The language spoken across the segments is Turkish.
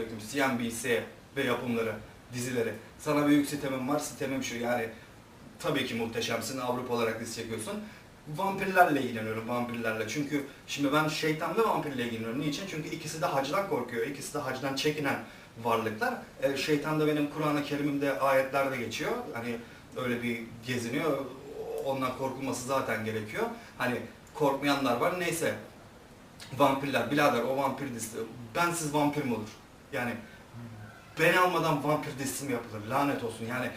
Selamünaleyküm. CNBC ve yapımları, dizileri. Sana büyük sitemim var. Sitemim şu yani tabii ki muhteşemsin. Avrupa olarak dizi çekiyorsun. Vampirlerle ilgileniyorum, vampirlerle. Çünkü şimdi ben şeytan ve vampirle ilgileniyorum. Niçin? Çünkü ikisi de hacdan korkuyor. İkisi de hacdan çekinen varlıklar. E, şeytan da benim Kur'an-ı Kerim'imde ayetlerde geçiyor. Hani öyle bir geziniyor. Ondan korkulması zaten gerekiyor. Hani korkmayanlar var. Neyse. Vampirler, birader o vampir dizisi. Bensiz vampir mi olur? Yani beni almadan vampir dizisi mi yapılır? Lanet olsun yani.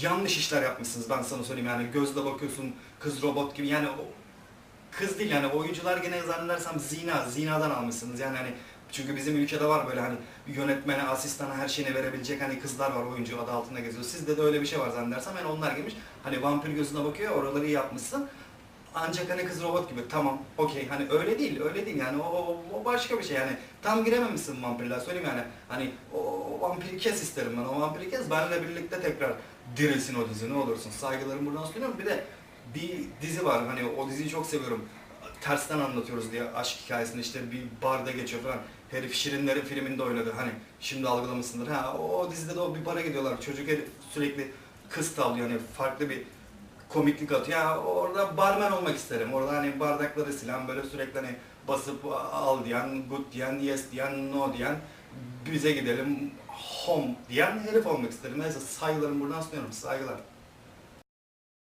Yanlış işler yapmışsınız ben sana söyleyeyim yani gözle bakıyorsun kız robot gibi yani o, kız değil yani oyuncular gene zannedersem zina, zinadan almışsınız yani hani çünkü bizim ülkede var böyle hani yönetmene, asistana her şeyini verebilecek hani kızlar var oyuncu adı altında geziyor. Sizde de öyle bir şey var zannedersem yani onlar girmiş. Hani vampir gözüne bakıyor oraları iyi yapmışsın. Ancak hani kız robot gibi tamam okey. Hani öyle değil öyle değil. Yani o, o, o başka bir şey. Yani tam girememişsin vampirler söyleyeyim yani. Hani o, o vampiri kes isterim ben o vampiri kes benle birlikte tekrar dirilsin o dizi ne olursun. Saygılarımı buradan sunuyorum. Bir de bir dizi var hani o diziyi çok seviyorum. Tersten anlatıyoruz diye aşk hikayesini işte bir barda geçiyor falan. Herif Şirinlerin filminde oynadı. Hani şimdi algılamışsındır. Ha o dizide de o bir bara gidiyorlar. Çocuk herif sürekli kız tavlıyor. Hani farklı bir komiklik atıyor. Ya orada barmen olmak isterim. Orada hani bardakları silen böyle sürekli hani basıp al diyen, good diyen, yes diyen, no diyen, bize gidelim home diyen herif olmak isterim. Neyse saygılarımı buradan sunuyorum. Saygılar.